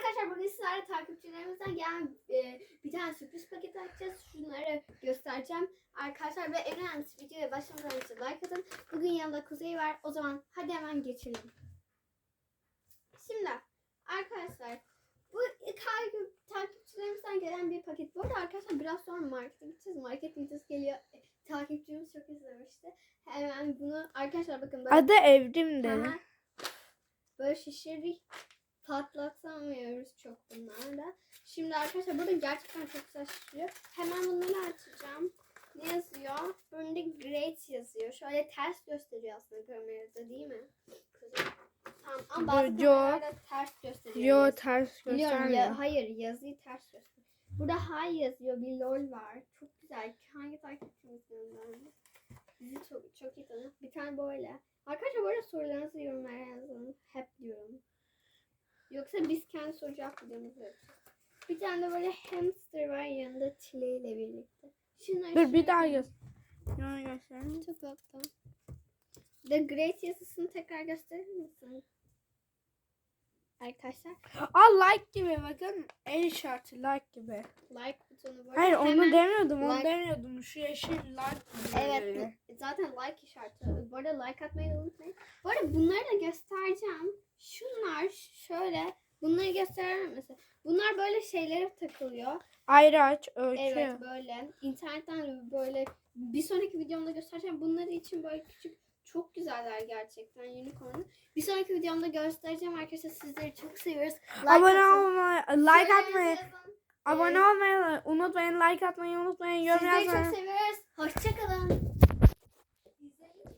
arkadaşlar bugün sizlerle takipçilerimizden gelen e, bir tane sürpriz paket açacağız. Şunları göstereceğim. Arkadaşlar ve en önemlisi videoya başlamadan önce like atın. Bugün yanında Kuzey var. O zaman hadi hemen geçelim. Şimdi arkadaşlar bu takip- takipçilerimizden gelen bir paket. Bu arada arkadaşlar biraz sonra markete gideceğiz. Market videosu geliyor. E, Takipçimiz çok izlemişti. Hemen bunu arkadaşlar bakın böyle Adı Evrim. Aha. Böyle şişirdik. Patlatamıyoruz çok bunlarla. Şimdi arkadaşlar burada gerçekten çok güzel şişiriyor. Hemen bunları açacağım. Ne yazıyor? Önünde great yazıyor. Şöyle ters gösteriyor aslında kamerada değil mi? Kızım. Tamam ama bazı Yo. kameralarda ters gösteriyor. Yo ters göstermiyor. ya, hayır yazıyı ters gösteriyor. Burada hay yazıyor bir lol var. Çok güzel. Hangi takipçimiz gönderdi? Bizi çok, çok iyi tanıyor. Bir tane böyle. Arkadaşlar böyle sorularınızı yorumlara yazın. Yoksa biz kendi soru cevap videomuzu yapacağız. Bir tane de böyle hamster var yanında çileyle birlikte. Şunları Dur bir daha göz. Yana göstereyim. Çok tatlı. The Great yazısını tekrar gösterir misin? Arkadaşlar Aa like gibi bakın. El işareti like gibi. like butonu böyle Hayır onu demiyordum onu like- demiyordum. Şu yeşil like gibi. Evet böyle. zaten like işareti. Bu arada like atmayı unutmayın. Bu arada bunları da göstereceğim. Şunlar şöyle bunları gösteremem mesela. Bunlar böyle şeylere takılıyor. Ayraç, ölçü. Evet böyle. İnternetten böyle bir sonraki videomda göstereceğim. Bunları için böyle küçük çok güzeller gerçekten unicorn. Bir sonraki videomda göstereceğim arkadaşlar. Sizleri çok seviyoruz. Like Abone olmayı, like atmayı, abone olmayı unutmayın, like atmayı unutmayın, yorum Sizleri çok yazmayı. seviyoruz. Hoşçakalın.